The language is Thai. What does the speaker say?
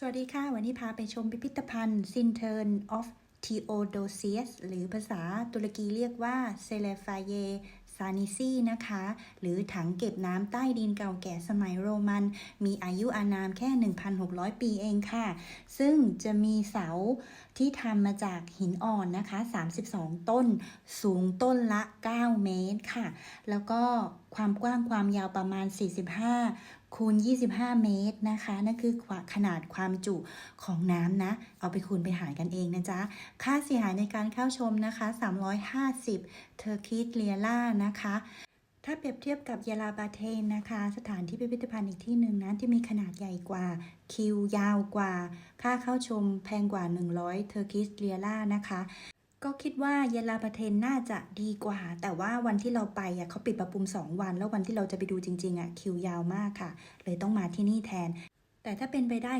สวัสดีค่ะ วันนี้พาไปชมพิพิธภัณฑ์ s i n t e r n of Theodosius หรือภาษาตุรกีเรียกว่า s e l e f a y e ซานิซีนะคะ หรือถังเก็บน้ำใต้ดินเก่าแก่สมัยโรมัน มีอายุอานามแค่ 1,600 ปีเองค่ะ ซึ่งจะมีเสา ที่ทำมาจากหินอ่อนนะคะ 32 ต้น สูงต้นละ 9 เมตรค่ะ แล้วก็ความกว้างความยาวประมาณ 45 คูณ 25 เมตรนะคะ นั่นคือขนาดความจุของน้ำนะ เอาไปคูณไปหารกันเองนะจ๊ะ ค่าเสียหายในการเข้าชมนะคะ 350 เทอร์คิสเลียล่านะคะ ถ้าเปรียบเทียบกับยาลาบาเทนนะคะ สถานที่พิพิธภัณฑ์อีกที่หนึ่งนะที่มีขนาดใหญ่กว่า คิวยาวกว่า ค่าเข้าชมแพงกว่า 100 เทอร์คิสเลียล่านะคะ ก็คิดว่าเยลาบาเทนน่าจะดีกว่า แต่ว่าวันที่เราไปอะเขาปิดประปุม 2 วัน แล้ววันที่เราจะไปดูจริงๆอะคิวยาวมากค่ะ เลยต้องมาที่นี่แทน แต่ถ้าเป็นไปได้